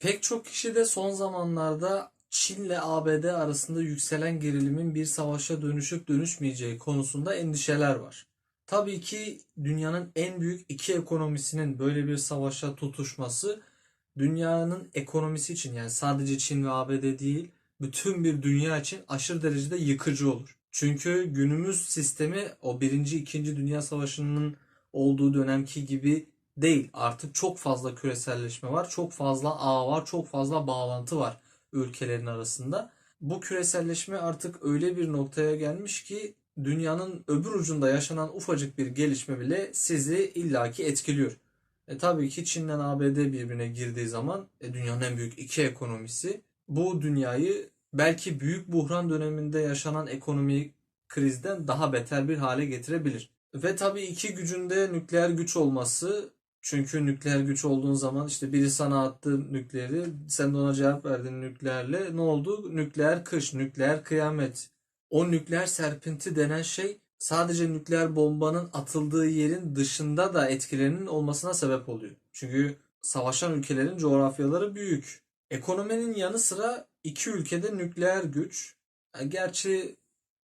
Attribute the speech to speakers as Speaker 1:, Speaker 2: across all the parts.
Speaker 1: Pek çok kişi de son zamanlarda Çin'le ABD arasında yükselen gerilimin bir savaşa dönüşüp dönüşmeyeceği konusunda endişeler var. Tabii ki dünyanın en büyük iki ekonomisinin böyle bir savaşa tutuşması dünyanın ekonomisi için yani sadece Çin ve ABD değil bütün bir dünya için aşırı derecede yıkıcı olur. Çünkü günümüz sistemi o birinci, ikinci Dünya Savaşı'nın olduğu dönemki gibi değil. Artık çok fazla küreselleşme var, çok fazla ağ var, çok fazla bağlantı var ülkelerin arasında. Bu küreselleşme artık öyle bir noktaya gelmiş ki dünyanın öbür ucunda yaşanan ufacık bir gelişme bile sizi illaki etkiliyor. E tabii ki Çin'le ABD birbirine girdiği zaman e, dünyanın en büyük iki ekonomisi bu dünyayı belki büyük buhran döneminde yaşanan ekonomik krizden daha beter bir hale getirebilir. Ve tabii iki gücünde nükleer güç olması çünkü nükleer güç olduğun zaman işte biri sana attı nükleeri sen de ona cevap verdin nükleerle ne oldu? Nükleer kış, nükleer kıyamet. O nükleer serpinti denen şey sadece nükleer bombanın atıldığı yerin dışında da etkilerinin olmasına sebep oluyor. Çünkü savaşan ülkelerin coğrafyaları büyük. Ekonominin yanı sıra iki ülkede nükleer güç. Gerçi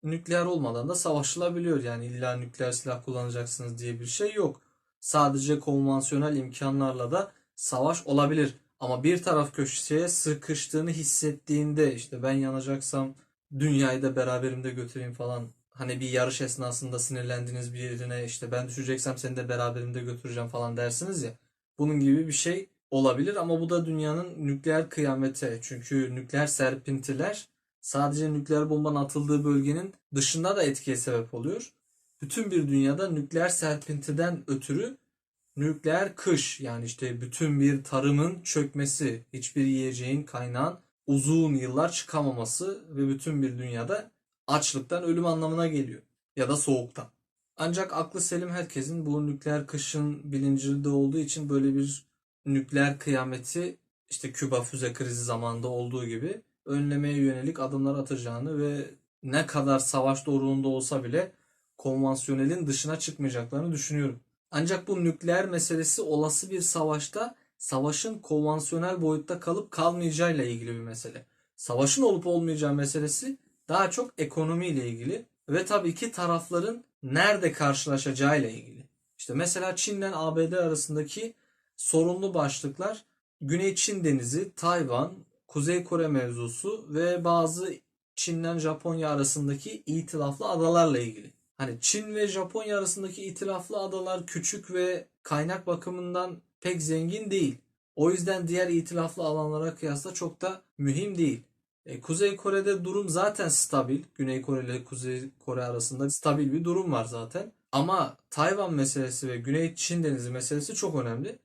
Speaker 1: nükleer olmadan da savaşılabiliyor. Yani illa nükleer silah kullanacaksınız diye bir şey yok. Sadece konvansiyonel imkanlarla da savaş olabilir. Ama bir taraf köşeye sıkıştığını hissettiğinde işte ben yanacaksam dünyayı da beraberimde götüreyim falan. Hani bir yarış esnasında sinirlendiğiniz birine işte ben düşeceksem seni de beraberimde götüreceğim falan dersiniz ya. Bunun gibi bir şey olabilir ama bu da dünyanın nükleer kıyameti. Çünkü nükleer serpintiler sadece nükleer bombanın atıldığı bölgenin dışında da etkiye sebep oluyor. Bütün bir dünyada nükleer serpintiden ötürü nükleer kış yani işte bütün bir tarımın çökmesi, hiçbir yiyeceğin kaynağın uzun yıllar çıkamaması ve bütün bir dünyada açlıktan ölüm anlamına geliyor ya da soğuktan. Ancak aklı selim herkesin bu nükleer kışın bilincinde olduğu için böyle bir nükleer kıyameti işte Küba füze krizi zamanında olduğu gibi önlemeye yönelik adımlar atacağını ve ne kadar savaş doğruluğunda olsa bile konvansiyonelin dışına çıkmayacaklarını düşünüyorum. Ancak bu nükleer meselesi olası bir savaşta savaşın konvansiyonel boyutta kalıp kalmayacağıyla ilgili bir mesele. Savaşın olup olmayacağı meselesi daha çok ekonomiyle ilgili ve tabii ki tarafların nerede karşılaşacağıyla ilgili. İşte mesela Çin'den ABD arasındaki sorunlu başlıklar Güney Çin Denizi, Tayvan, Kuzey Kore mevzusu ve bazı Çin'den Japonya arasındaki itilaflı adalarla ilgili. Hani Çin ve Japonya arasındaki itilaflı adalar küçük ve kaynak bakımından pek zengin değil. O yüzden diğer itilaflı alanlara kıyasla çok da mühim değil. E, Kuzey Kore'de durum zaten stabil. Güney Kore ile Kuzey Kore arasında stabil bir durum var zaten. Ama Tayvan meselesi ve Güney Çin Denizi meselesi çok önemli.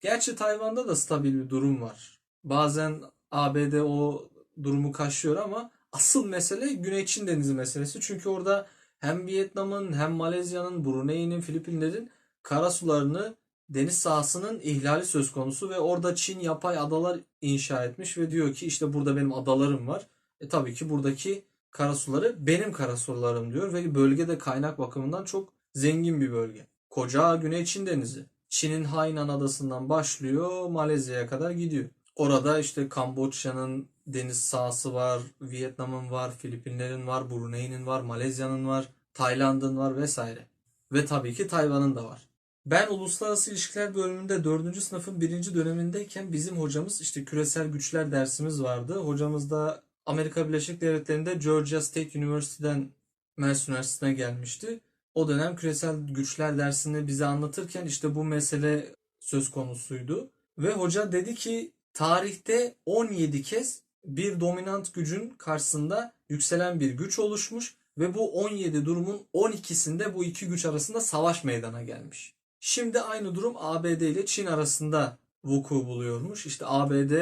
Speaker 1: Gerçi Tayvan'da da stabil bir durum var. Bazen ABD o durumu kaşıyor ama asıl mesele Güney Çin Denizi meselesi. Çünkü orada hem Vietnam'ın hem Malezya'nın, Brunei'nin, Filipinlerin karasularını deniz sahasının ihlali söz konusu ve orada Çin yapay adalar inşa etmiş ve diyor ki işte burada benim adalarım var. E tabii ki buradaki karasuları benim karasularım diyor ve bölgede kaynak bakımından çok zengin bir bölge. Koca Güney Çin Denizi. Çin'in Hainan adasından başlıyor Malezya'ya kadar gidiyor. Orada işte Kamboçya'nın deniz sahası var, Vietnam'ın var, Filipinlerin var, Brunei'nin var, Malezya'nın var, Tayland'ın var vesaire. Ve tabii ki Tayvan'ın da var. Ben uluslararası ilişkiler bölümünde 4. sınıfın 1. dönemindeyken bizim hocamız işte küresel güçler dersimiz vardı. Hocamız da Amerika Birleşik Devletleri'nde Georgia State University'den Mersin Üniversitesi'ne gelmişti. O dönem küresel güçler dersini bize anlatırken işte bu mesele söz konusuydu. Ve hoca dedi ki tarihte 17 kez bir dominant gücün karşısında yükselen bir güç oluşmuş ve bu 17 durumun 12'sinde bu iki güç arasında savaş meydana gelmiş. Şimdi aynı durum ABD ile Çin arasında vuku buluyormuş. İşte ABD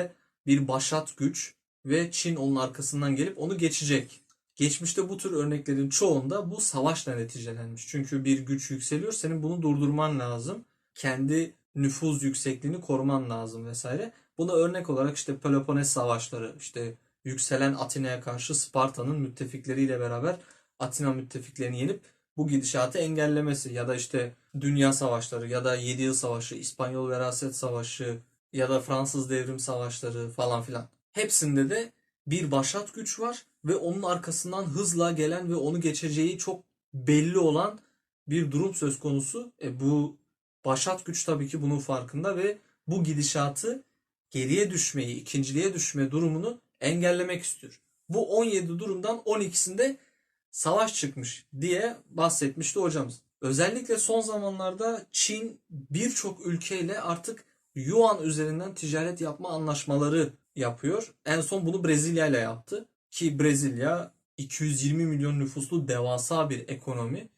Speaker 1: bir başat güç ve Çin onun arkasından gelip onu geçecek. Geçmişte bu tür örneklerin çoğunda bu savaşla neticelenmiş. Çünkü bir güç yükseliyor, senin bunu durdurman lazım. Kendi nüfuz yüksekliğini koruman lazım vesaire. Buna örnek olarak işte Peloponnes savaşları, işte yükselen Atina'ya karşı Sparta'nın müttefikleriyle beraber Atina müttefiklerini yenip bu gidişatı engellemesi ya da işte Dünya Savaşları ya da 7 Yıl Savaşı, İspanyol Veraset Savaşı ya da Fransız devrim savaşları falan filan. Hepsinde de bir başat güç var ve onun arkasından hızla gelen ve onu geçeceği çok belli olan bir durum söz konusu. E bu başat güç tabii ki bunun farkında ve bu gidişatı geriye düşmeyi, ikinciliğe düşme durumunu engellemek istiyor. Bu 17 durumdan 12'sinde savaş çıkmış diye bahsetmişti hocamız. Özellikle son zamanlarda Çin birçok ülkeyle artık Yuan üzerinden ticaret yapma anlaşmaları yapıyor. En son bunu Brezilya ile yaptı. Ki Brezilya 220 milyon nüfuslu devasa bir ekonomi.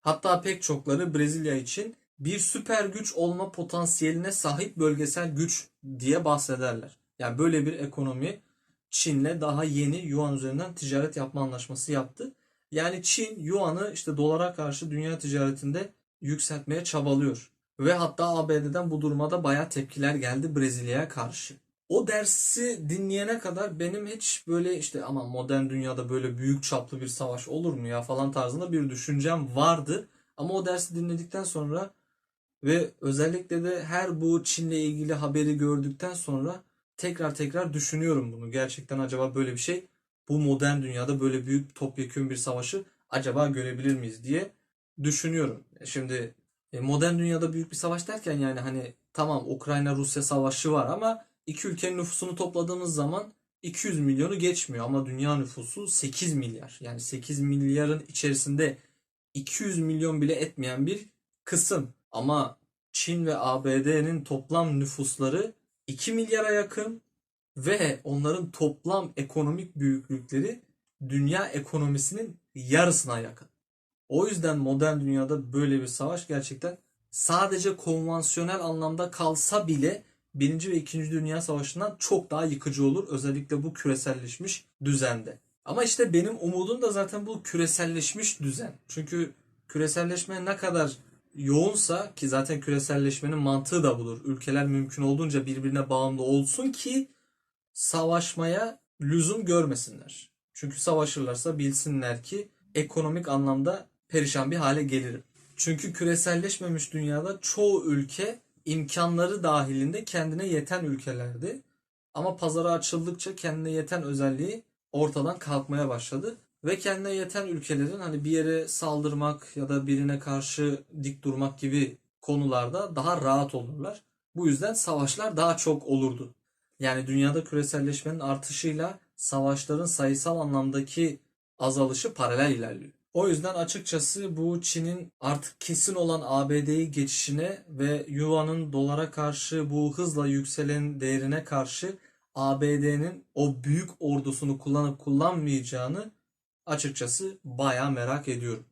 Speaker 1: Hatta pek çokları Brezilya için bir süper güç olma potansiyeline sahip bölgesel güç diye bahsederler. Yani böyle bir ekonomi Çin'le daha yeni Yuan üzerinden ticaret yapma anlaşması yaptı. Yani Çin Yuan'ı işte dolara karşı dünya ticaretinde yükseltmeye çabalıyor. Ve hatta ABD'den bu duruma da bayağı tepkiler geldi Brezilya'ya karşı. O dersi dinleyene kadar benim hiç böyle işte ama modern dünyada böyle büyük çaplı bir savaş olur mu ya falan tarzında bir düşüncem vardı. Ama o dersi dinledikten sonra ve özellikle de her bu Çin'le ilgili haberi gördükten sonra tekrar tekrar düşünüyorum bunu. Gerçekten acaba böyle bir şey bu modern dünyada böyle büyük topyekün bir savaşı acaba görebilir miyiz diye düşünüyorum. Şimdi e, modern dünyada büyük bir savaş derken yani hani tamam Ukrayna-Rusya savaşı var ama iki ülkenin nüfusunu topladığımız zaman 200 milyonu geçmiyor ama dünya nüfusu 8 milyar. Yani 8 milyarın içerisinde 200 milyon bile etmeyen bir kısım. Ama Çin ve ABD'nin toplam nüfusları 2 milyara yakın ve onların toplam ekonomik büyüklükleri dünya ekonomisinin yarısına yakın. O yüzden modern dünyada böyle bir savaş gerçekten sadece konvansiyonel anlamda kalsa bile Birinci ve İkinci Dünya Savaşı'ndan çok daha yıkıcı olur. Özellikle bu küreselleşmiş düzende. Ama işte benim umudum da zaten bu küreselleşmiş düzen. Çünkü küreselleşme ne kadar yoğunsa ki zaten küreselleşmenin mantığı da budur. Ülkeler mümkün olduğunca birbirine bağımlı olsun ki savaşmaya lüzum görmesinler. Çünkü savaşırlarsa bilsinler ki ekonomik anlamda perişan bir hale gelirim. Çünkü küreselleşmemiş dünyada çoğu ülke imkanları dahilinde kendine yeten ülkelerdi. Ama pazara açıldıkça kendine yeten özelliği ortadan kalkmaya başladı. Ve kendine yeten ülkelerin hani bir yere saldırmak ya da birine karşı dik durmak gibi konularda daha rahat olurlar. Bu yüzden savaşlar daha çok olurdu. Yani dünyada küreselleşmenin artışıyla savaşların sayısal anlamdaki azalışı paralel ilerliyor. O yüzden açıkçası bu Çin'in artık kesin olan ABD'yi geçişine ve Yuan'ın dolara karşı bu hızla yükselen değerine karşı ABD'nin o büyük ordusunu kullanıp kullanmayacağını açıkçası bayağı merak ediyorum.